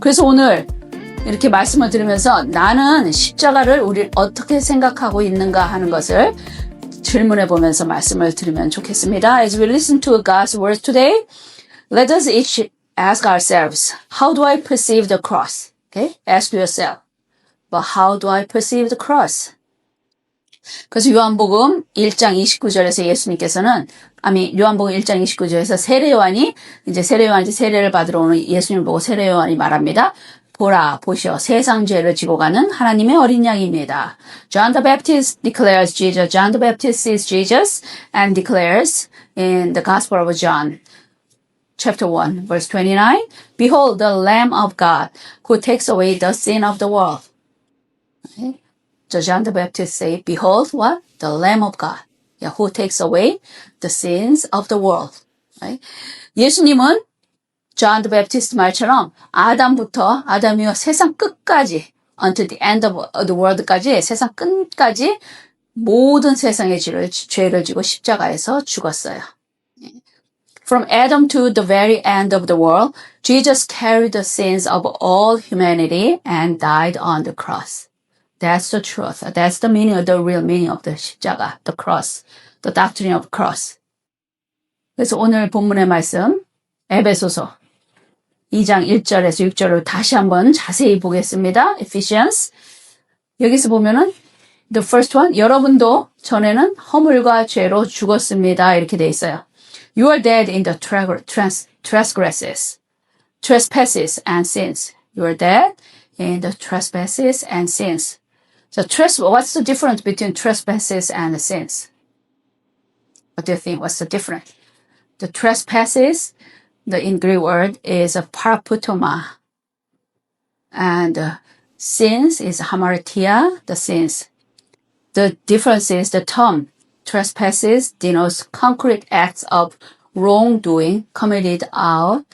그래서 오늘 이렇게 말씀을 드리면서 나는 십자가를 우리 어떻게 생각하고 있는가 하는 것을 질문해 보면서 말씀을 드리면 좋겠습니다. As we listen to God's word today, let us each ask ourselves, how do I perceive the cross? Okay? Ask yourself. But how do I perceive the cross? 그래서 요한복음 1장 29절에서 예수님께서는 아니 요한복음 1장 29절에서 세례 요한이 이제 세례 요한이 세례를 받으러 오는 예수님을 보고 세례 요한이 말합니다. 보라 보시오 세상 죄를 지고 가는 하나님의 어린 양입니다. John the Baptist declares Jesus. John the Baptist sees Jesus and declares in the Gospel of John chapter 1 verse 29 Behold the lamb of God who takes away the sin of the world. Okay? So John the Baptist say, Behold what? The Lamb of God. Yeah, who takes away the sins of the world. Right? 예수님은 John the Baptist 말처럼 아담부터 아담이요 세상 끝까지 until the end of the world까지 세상 끝까지 모든 세상의 죄를, 죄를 지고 십자가에서 죽었어요. From Adam to the very end of the world, Jesus carried the sins of all humanity and died on the cross. That's the truth. That's the meaning of the real meaning of the 십자가, the cross, the doctrine of cross. 그래서 오늘 본문의 말씀, 에베소서 2장 1절에서 6절을 다시 한번 자세히 보겠습니다. Ephesians. 여기서 보면은 the first one, 여러분도 전에는 허물과 죄로 죽었습니다. 이렇게 돼 있어요. You are dead in the tra- trans- transgresses, trespasses and sins. You are dead in the trespasses and sins. So, tres- what's the difference between trespasses and sins? What do you think? What's the difference? The trespasses, the in Greek word is a paraputoma. And uh, sins is hamartia, the sins. The difference is the term trespasses denotes concrete acts of wrongdoing committed out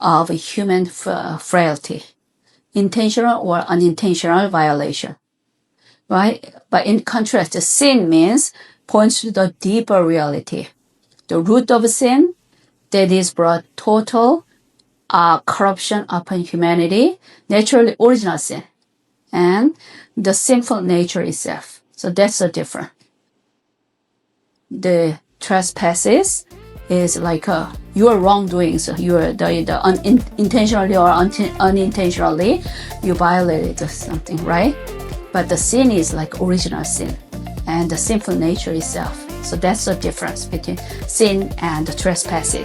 of human fra- frailty, intentional or unintentional violation. Right? But in contrast, sin means points to the deeper reality. The root of sin that is brought total uh, corruption upon humanity, naturally original sin, and the sinful nature itself. So that's the difference. The trespasses is like uh, your wrongdoings, your the, the un, intentionally or un, unintentionally you violated something, right? But the sin is like original sin, and the sinful nature itself. So that's the difference between sin and trespasses.